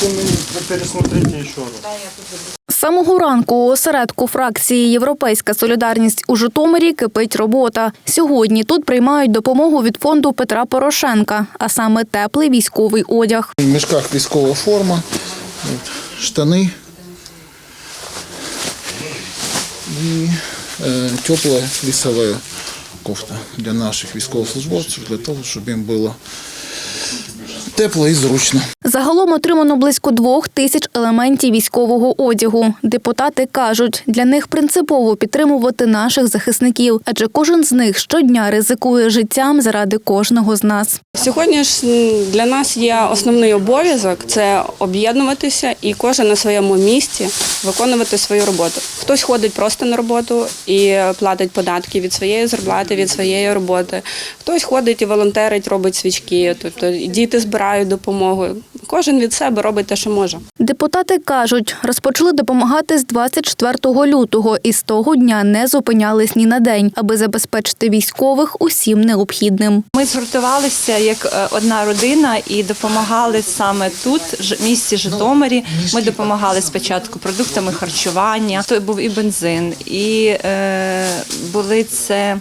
Так, 48 вы пересмотрите еще раз. З самого ранку у осередку фракції Європейська солідарність у Житомирі кипить робота. Сьогодні тут приймають допомогу від фонду Петра Порошенка, а саме теплий військовий одяг. В мішках військова форма, штани і е, тепла лісова кофта для наших військовослужбовців, для того, щоб їм було тепло і зручно. Загалом отримано близько двох тисяч елементів військового одягу. Депутати кажуть, для них принципово підтримувати наших захисників, адже кожен з них щодня ризикує життям заради кожного з нас. Сьогодні ж для нас є основний обов'язок це об'єднуватися і кожен на своєму місці виконувати свою роботу. Хтось ходить просто на роботу і платить податки від своєї зарплати, від своєї роботи. Хтось ходить і волонтерить, робить свічки, тобто діти збирають допомогу. Кожен від себе робить те, що може. Депутати кажуть, розпочали допомагати з 24 лютого і з того дня не зупинялись ні на день, аби забезпечити військових усім необхідним. Ми згуртувалися як е, одна родина і допомагали саме тут, ж- в місті Житомирі. Ми допомагали спочатку продуктами харчування. То був і бензин, і е, були це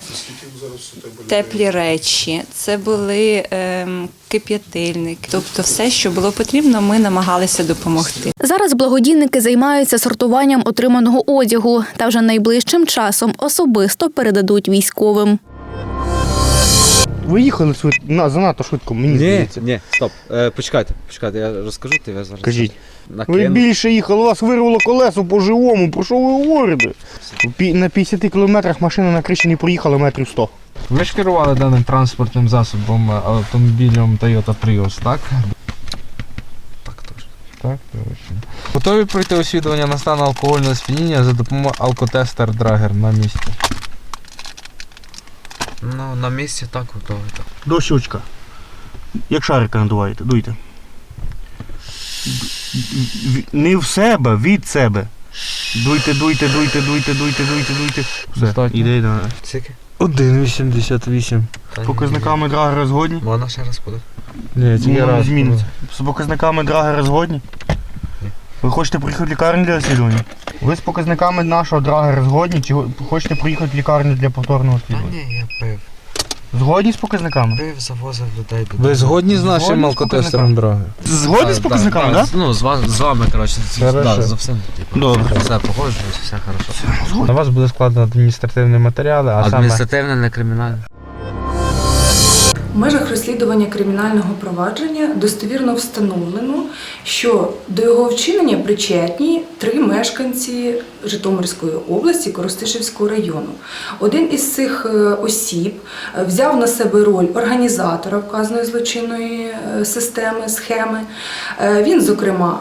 теплі речі, це були е, кип'ятильники. Тобто, все, що було потрібно, ми намагалися допомогти. Зараз благодійники займаються сортуванням отриманого одягу та вже найближчим часом особисто передадуть військовим. Ви їхали швидко, на, занадто швидко, мені Ні, здається. ні, стоп. Е, почекайте, почекайте, я розкажу, ти я зараз Кажіть. Ви накину. більше їхали, у вас вирвало колесо по живому, про що ви говорите? Пі- На 50 кілометрах машина на криші не проїхала метрів 100. Ви ж керували даним транспортним засобом е, автомобілем Toyota Prius, так? Так, точно. Так, точно. Готові пройти освідування на стан алкогольного сп'яніння за допомогою алкотестер Драгер на місці. Ну, на місці так готовий. Так. До щучка. Як шарика надуваєте, дуйте. Не в себе, від себе. Дуйте, дуйте, дуйте, дуйте, дуйте, дуйте, дуйте. Все, іде, да. Скільки? 1,88. З ні, Показниками драгера згодні? Вона Можна ще раз подати? Ні, тільки раз. зміниться. З показниками драгера згодні? Ви хочете приїхати в лікарню для розслідування? Ви з показниками нашого драгера згодні чи хочете приїхати в лікарню для повторного Та ні, я пив. Згодні з показниками? Пив, завозив людей додому. Ви згодні з нашим Згодні з алкотестером Драгер? Згодні з показниками, так? Ну, з, ва- з вами, коротше, з- Хорошо. да, за всім. Типу, Добре. Все погоджуюсь, все хорошо. На вас буде складено адміністративні матеріали, а саме Адміністративне, не кримінальне. В межах розслідування кримінального провадження достовірно встановлено, що до його вчинення причетні три мешканці Житомирської області Коростишівського району. Один із цих е, осіб е, взяв на себе роль організатора вказаної злочинної е, системи, схеми. Він, зокрема,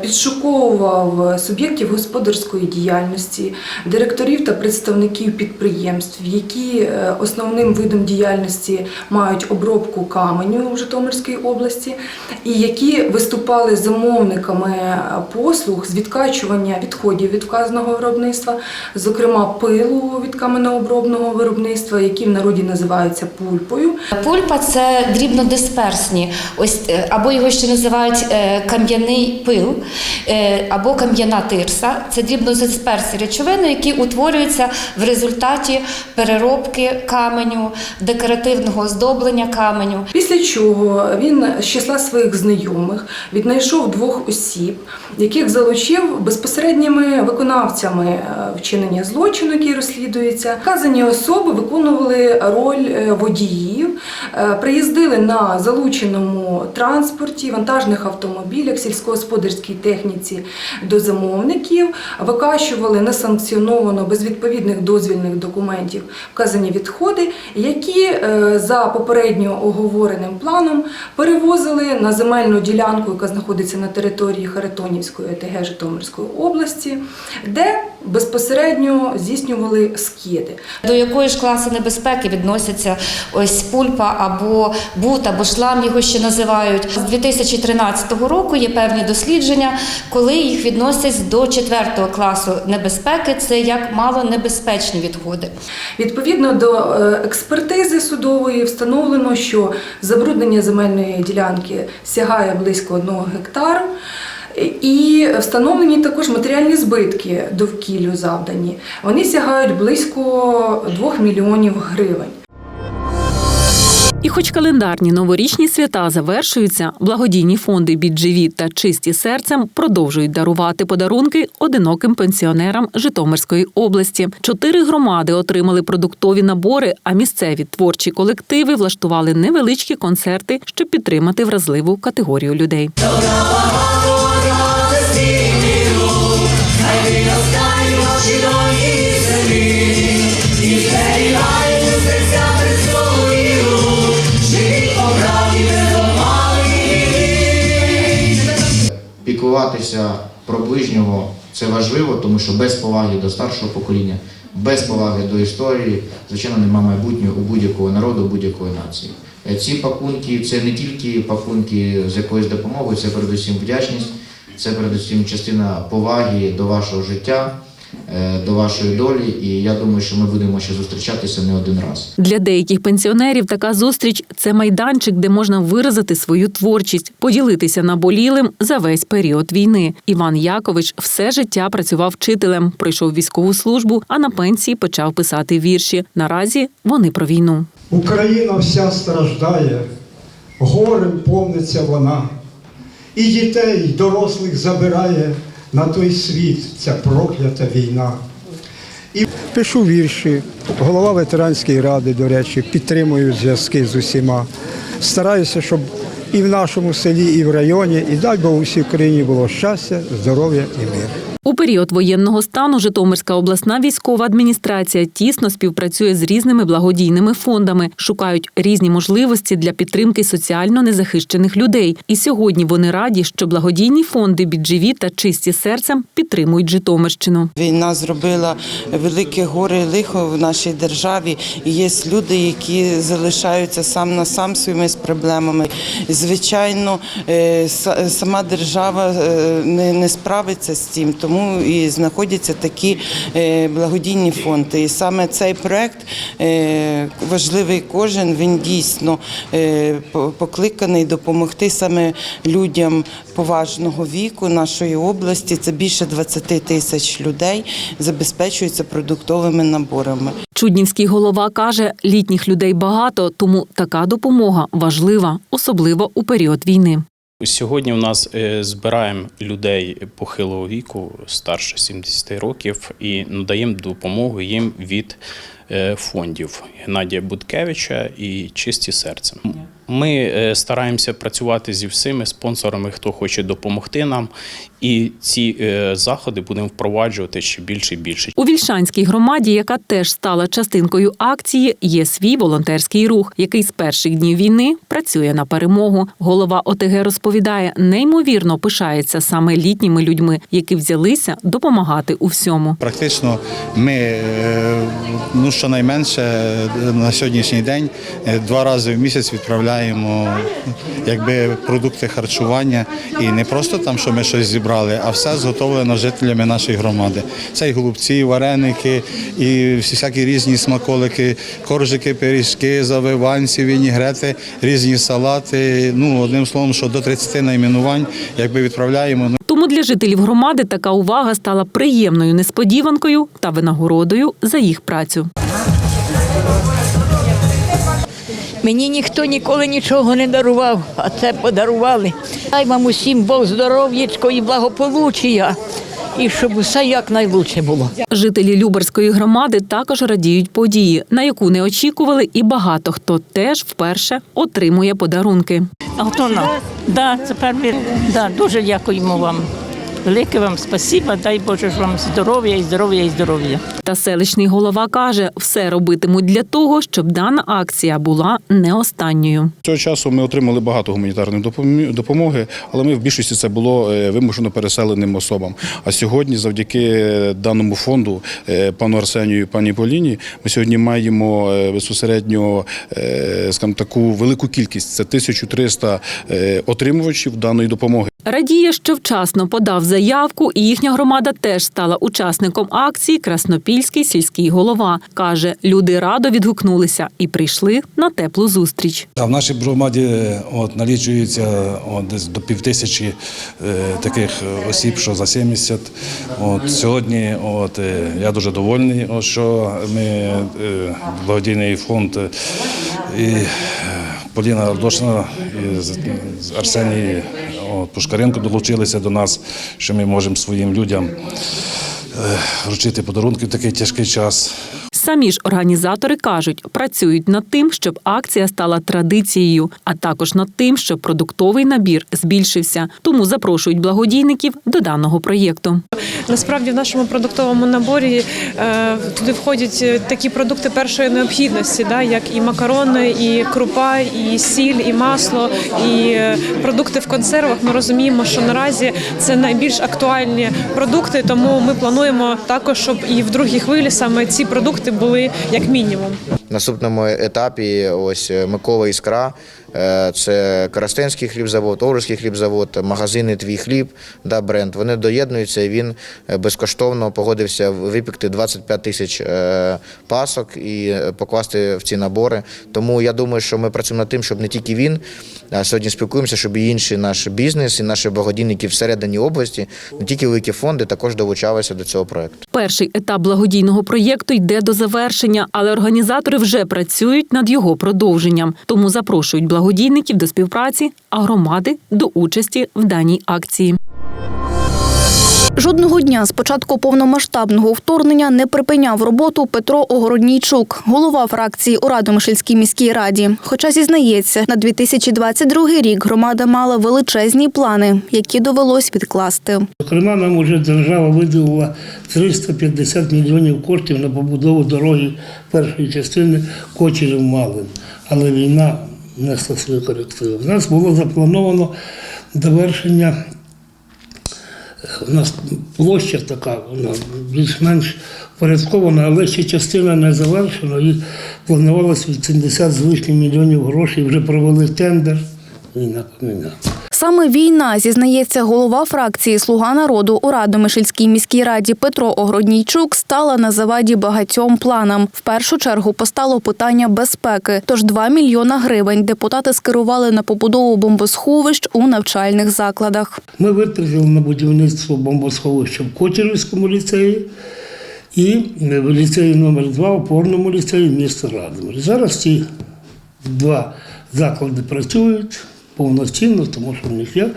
підшуковував суб'єктів господарської діяльності, директорів та представників підприємств, які е, основним видом діяльності мають обробку каменю в Житомирській області, і які виступали замовниками е, послуг з відкачування відходів від вказаного виробництва, зокрема пилу від каменеобробного виробництва, які в народі називаються пульпою. Пульпа це дрібнодисперсні, ось е, або його ще називають е, кам'яний пил, е, або кам'яна тирса. Це дрібнодисперсні речовини, які утворюються в результаті переробки каменю, декоративного оздоблення каменю. Після чого він з числа своїх знайомих віднайшов двох осіб, яких залучив безпосередніми виконавцями е, вчинення злочину, який розслідується. Вказані особи виконували роль е, водіїв, приїздили на залученому транспорті, вантажних автомобілях, сільськогосподарській техніці до замовників, викачували несанкціоновано без відповідних дозвільних документів вказані відходи, які е, за попередньо оговореним планом перевозили на земельну ділянку, яка знаходиться на території Харитонівської ОТГ Житомирської області, де безпосередньо здійснювали скиди. До якої ж класи небезпеки відносяться ось пульпа або бут, або шлам його ще називають. З 2013 року є певні дослідження, коли їх відносять до 4 класу небезпеки. Це як малонебезпечні відходи. Відповідно до е, експертизи судової встановлено, що забруднення земельної ділянки сягає близько 1 гектару. І встановлені також матеріальні збитки довкіллю завдані. Вони сягають близько 2 мільйонів гривень. І хоч календарні новорічні свята завершуються, благодійні фонди «Біджеві» та чисті серцем продовжують дарувати подарунки одиноким пенсіонерам Житомирської області. Чотири громади отримали продуктові набори, а місцеві творчі колективи влаштували невеличкі концерти, щоб підтримати вразливу категорію людей. Піклуватися про ближнього це важливо, тому що без поваги до старшого покоління, без поваги до історії, звичайно, нема майбутнього у будь-якого народу, будь-якої нації. Е, Ці пакунки це не тільки пакунки з якоюсь допомогою, це передусім вдячність, це передусім частина поваги до вашого життя, до вашої долі. І я думаю, що ми будемо ще зустрічатися не один раз. Для деяких пенсіонерів така зустріч це майданчик, де можна виразити свою творчість, поділитися наболілим за весь період війни. Іван Якович все життя працював вчителем, пройшов військову службу, а на пенсії почав писати вірші. Наразі вони про війну. Україна вся страждає, горем повниться вона, і дітей, і дорослих забирає на той світ ця проклята війна. І пишу вірші, голова ветеранської ради, до речі, підтримую зв'язки з усіма. Стараюся, щоб і в нашому селі, і в районі, і дай Бог усій Україні було щастя, здоров'я і мир. У період воєнного стану Житомирська обласна військова адміністрація тісно співпрацює з різними благодійними фондами, шукають різні можливості для підтримки соціально незахищених людей. І сьогодні вони раді, що благодійні фонди «Біджеві» та чисті серцем підтримують Житомирщину. Війна зробила велике горе і лихо в нашій державі. І є люди, які залишаються сам на сам своїми з проблемами. Звичайно, е, сама держава е, не, справиться з цим, тому і знаходяться такі е, благодійні фонди. І саме цей проект важливий кожен. Він дійсно покликаний допомогти саме людям поважного віку нашої області. Це більше 20 тисяч людей забезпечуються продуктовими наборами. Чуднівський голова каже, літніх людей багато, тому така допомога важлива, особливо у період війни. Сьогодні у нас е, збираємо людей похилого віку, старше 70 років, і надаємо допомогу їм від е, фондів Геннадія Буткевича і Чисті серцем. Ми е, стараємося працювати зі всіми спонсорами, хто хоче допомогти нам, і ці е, заходи будемо впроваджувати ще більше і більше. У Вільшанській громаді, яка теж стала частинкою акції, є свій волонтерський рух, який з перших днів війни працює на перемогу. Голова ОТГ розповідає, неймовірно пишається саме літніми людьми, які взялися допомагати у всьому. Практично ми е, ну щонайменше е, на сьогоднішній день два рази в місяць відправляємо якби продукти харчування і не просто там, що ми щось зібрали, а все зготовлено жителями нашої громади. Це і голубці, і вареники, і всякі різні смаколики, коржики, пиріжки, завиванці, вінігрети, різні салати. Ну одним словом, що до 30 найменувань, якби відправляємо. Ну, Тому для жителів громади така увага стала приємною несподіванкою та винагородою за їх працю. Мені ніхто ніколи нічого не дарував, а це подарували. Дай вам усім Бог здоров'ячко і благополуччя, і щоб усе якнайлучше було. Жителі Любарської громади також радіють події, на яку не очікували, і багато хто теж вперше отримує подарунки. А хто нам? Да, це перший. Да, дуже дякуємо вам. Велике вам спасіба, дай Боже ж вам здоров'я і здоров'я і здоров'я. Та селищний голова каже, все робитимуть для того, щоб дана акція була не останньою. Цього часу ми отримали багато гуманітарної допомоги, але ми в більшості це було е, вимушено переселеним особам. А сьогодні, завдяки даному фонду, е, пану Арсенію і пані Поліні, ми сьогодні маємо е, безпосередньо е, скажімо, таку велику кількість. Це 1300 е, отримувачів даної допомоги. Радіє, що вчасно подав заявку, і їхня громада теж стала учасником акції Краснопільський сільський голова. Каже, люди радо відгукнулися і прийшли на теплу зустріч. В нашій громаді от, налічується от, десь до півтисячі е, таких осіб, що за 70. От, сьогодні от, е, я дуже довольний, от, що ми е, благодійний фонд е, і е, Поліна Ардошина і Арсенії Пушкаренко долучилися до нас, що ми можемо своїм людям е, вручити подарунки в такий тяжкий час. Самі ж організатори кажуть, працюють над тим, щоб акція стала традицією, а також над тим, щоб продуктовий набір збільшився. Тому запрошують благодійників до даного проєкту. Насправді в нашому продуктовому наборі е, туди входять е, такі продукти першої необхідності, да, як і макарони, і крупа, і сіль, і масло, і е, продукти в консервах. Ми розуміємо, що наразі це найбільш актуальні продукти, тому ми плануємо також, щоб і в другій хвилі саме ці продукти були як мінімум. Наступному етапі ось е, Микола Іскра, е, це Коростенський хлібзавод, Овруцький хлібзавод, магазини Твій хліб, да, бренд. Вони доєднуються і він е, безкоштовно погодився випекти 25 тисяч пасок і покласти в ці набори. Тому я думаю, що ми працюємо над тим, щоб не тільки він, а сьогодні спілкуємося, щоб і інший наш бізнес, і наші благодійники всередині області, не тільки великі фонди, також долучалися до цього проекту. Перший етап благодійного проєкту йде до завершення, але організатори вже працюють над його продовженням. Тому запрошують благодійників до співпраці, а громади до участі в даній акції. Жодного дня з початку повномасштабного вторгнення не припиняв роботу Петро Огороднійчук, голова фракції у Радомишльській міській раді. Хоча зізнається, на 2022 рік громада мала величезні плани, які довелось відкласти. Зокрема, нам вже держава виділила 350 мільйонів коштів на побудову дороги першої частини Кочерів Малин. Але війна внесла свої корективи. У нас було заплановано довершення. У нас площа така, вона більш-менш порядкована, але ще частина не завершена. І планувалося 80 з лишнім мільйонів грошей. Вже провели тендер. і поміняла. Саме війна, зізнається голова фракції Слуга народу у Радомишльській міській раді Петро Огроднійчук, стала на заваді багатьом планам. В першу чергу постало питання безпеки. Тож 2 мільйона гривень депутати скерували на побудову бомбосховищ у навчальних закладах. Ми витратили на будівництво бомбосховища в Котірівському ліцеї і в ліцеї номер 2 опорному ліцеї міста Радомир. Зараз ці два заклади працюють повноцінно, тому що в них є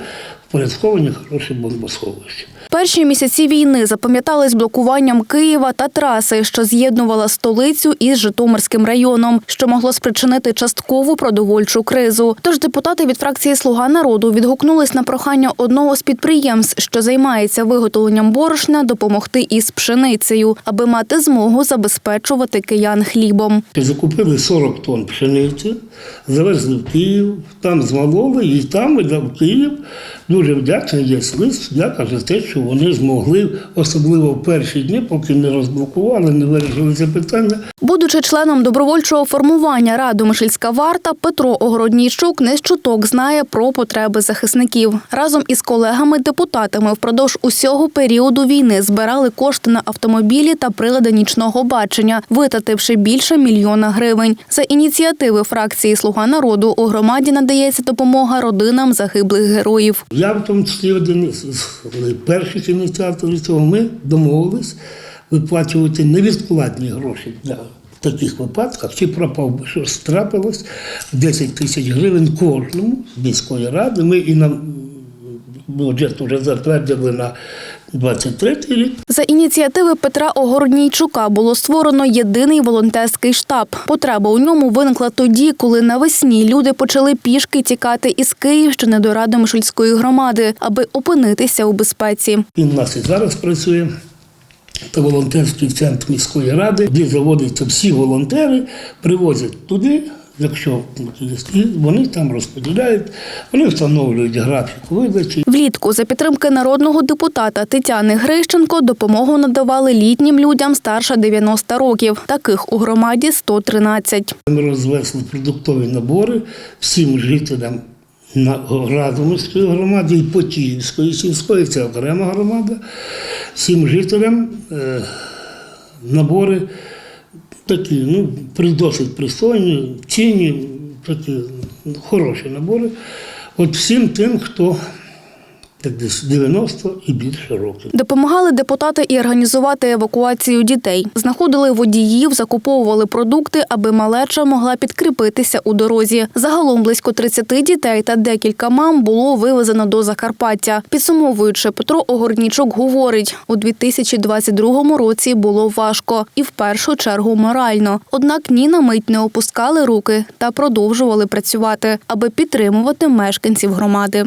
впорядковані хороші бомбосховища. Перші місяці війни запам'ятались блокуванням Києва та траси, що з'єднувала столицю із Житомирським районом, що могло спричинити часткову продовольчу кризу. Тож депутати від фракції Слуга народу відгукнулись на прохання одного з підприємств, що займається виготовленням борошна, допомогти із пшеницею, аби мати змогу забезпечувати киян хлібом. Закупили 40 тонн пшениці, завезли в Київ, там змололи і там в Київ. Дуже вдячний є лист, дяка за те, що вони змогли, особливо в перші дні, поки не розблокували, не вирішили це питання. Будучи членом добровольчого формування Радомишльська варта, Петро Огороднійчук не чуток знає про потреби захисників. Разом із колегами-депутатами впродовж усього періоду війни збирали кошти на автомобілі та прилади нічного бачення, витративши більше мільйона гривень. За ініціативи фракції Слуга народу у громаді надається допомога родинам загиблих героїв. Я в тому числі один з перших ініціаторів цього. Ми домовились виплачувати невідкладні гроші для таких випадках. Чи пропав би щось трапилось 10 тисяч гривень кожному з міської ради. Ми і нам бюджет вже затвердили на 23 рік. За ініціативи Петра Огороднійчука було створено єдиний волонтерський штаб. Потреба у ньому виникла тоді, коли навесні люди почали пішки тікати із Київщини до Радомишльської громади, аби опинитися у безпеці. Він у нас і зараз працює. Це волонтерський центр міської ради, де заводяться всі волонтери, привозять туди, якщо вони там розподіляють, вони встановлюють графік видачі. Влітку за підтримки народного депутата Тетяни Грищенко допомогу надавали літнім людям старше 90 років. Таких у громаді 113. Ми розвезли продуктові набори всім жителям на Радомирської громади і Потіївської сільської, це окрема громада, всім жителям е, набори такі, ну, при- досить пристойні, цінні, такі ну, хороші набори. От всім тим, хто так десь 90 і більше років. Допомагали депутати і організувати евакуацію дітей. Знаходили водіїв, закуповували продукти, аби малеча могла підкріпитися у дорозі. Загалом близько 30 дітей та декілька мам було вивезено до Закарпаття. Підсумовуючи, Петро Огорнічук говорить, у 2022 році було важко і в першу чергу морально. Однак ні на мить не опускали руки та продовжували працювати, аби підтримувати мешканців громади.